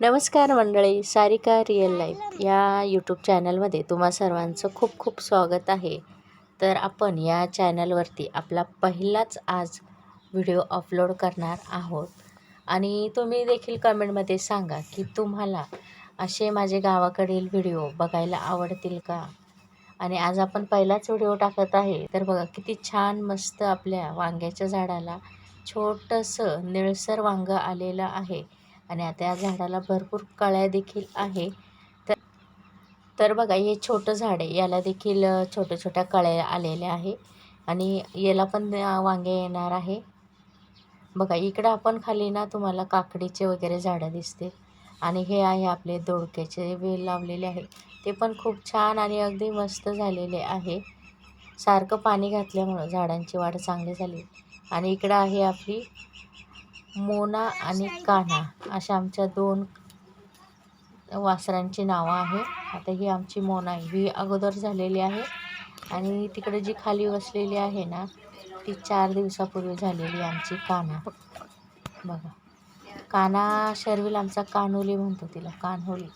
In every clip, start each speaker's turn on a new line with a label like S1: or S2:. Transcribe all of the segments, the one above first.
S1: नमस्कार मंडळी Sarika real life या यूट्यूब चॅनलमध्ये तुम्हा सर्वांचं खूप खूप स्वागत आहे. तर आपण या चॅनलवरती आपला पहिलाच आज व्हिडिओ अपलोड करणार आहोत. आणि तुम्ही देखील कमेंटमध्ये सांगा की तुम्हाला असे माझे गावाकडील व्हिडिओ बघायला आवडतील का? आणि आज आपण पहिलाच व्हिडिओ टाकत आहे. तर बघा किती छान मस्त आपल्या वांग्याच्या झाडाला छोटंसं निळसर वांगं आलेलं आहे. आणि आता या झाडाला भरपूर कळ्या देखील आहे. तर तर बघा हे छोटं झाड आहे. याला देखील छोट्या छोट्या कळ्या आलेल्या आहे. आणि याला पण वांगे येणार आहे. बघा इकडं आपण खाली ना तुम्हाला काकडीचे वगैरे झाडं दिसते. आणि हे आहे आपले दोडक्याचे वेल लावलेले आहे. ते पण खूप छान आणि अगदी मस्त झालेले आहे. सारखं पाणी घातल्यामुळं झाडांची वाढ चांगली झाली. आणि इकडं आहे आपली मोना आणि कान्हा अशा आमच्या दोन वासरांची नावं आहे आता ही आमची मोना आहे. ही अगोदर झालेली आहे आणि तिकडे जी खाली बसलेली आहे ना ती चार दिवसापूर्वी झालेली आमची कान्हा. बघा. काना शर्विल आमचा कान्होली म्हणतो तिला कान्होली.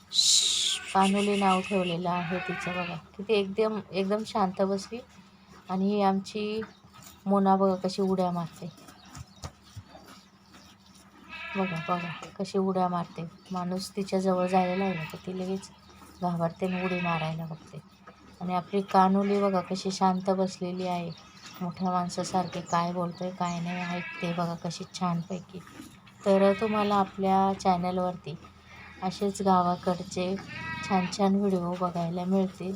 S1: कान्होली नाव ठेवलेलं आहे तिचं. बघा. किती एकदम एकदम शांत बसली आणि ही आमची मोना बघा कशी उड्या मारते. बघा बघा. कशी उड्या मारते. माणूस तिच्याजवळ जायला लागला तर ती लगेच घाबरते आणि उडी मारायला बघते. आणि आपली कानोली बघा कशी शांत बसलेली आहे. मोठ्या माणसासारखे काय बोलतोय काय नाही ऐकते बघा कशी छानपैकी. तर तुम्हाला आपल्या चॅनलवरती असेच गावाकडचे छान छान व्हिडिओ बघायला मिळतील.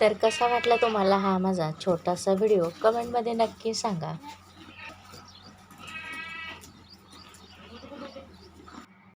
S1: तर कसा वाटला तुम्हाला हा माझा छोटासा व्हिडिओ? कमेंटमध्ये नक्की सांगा.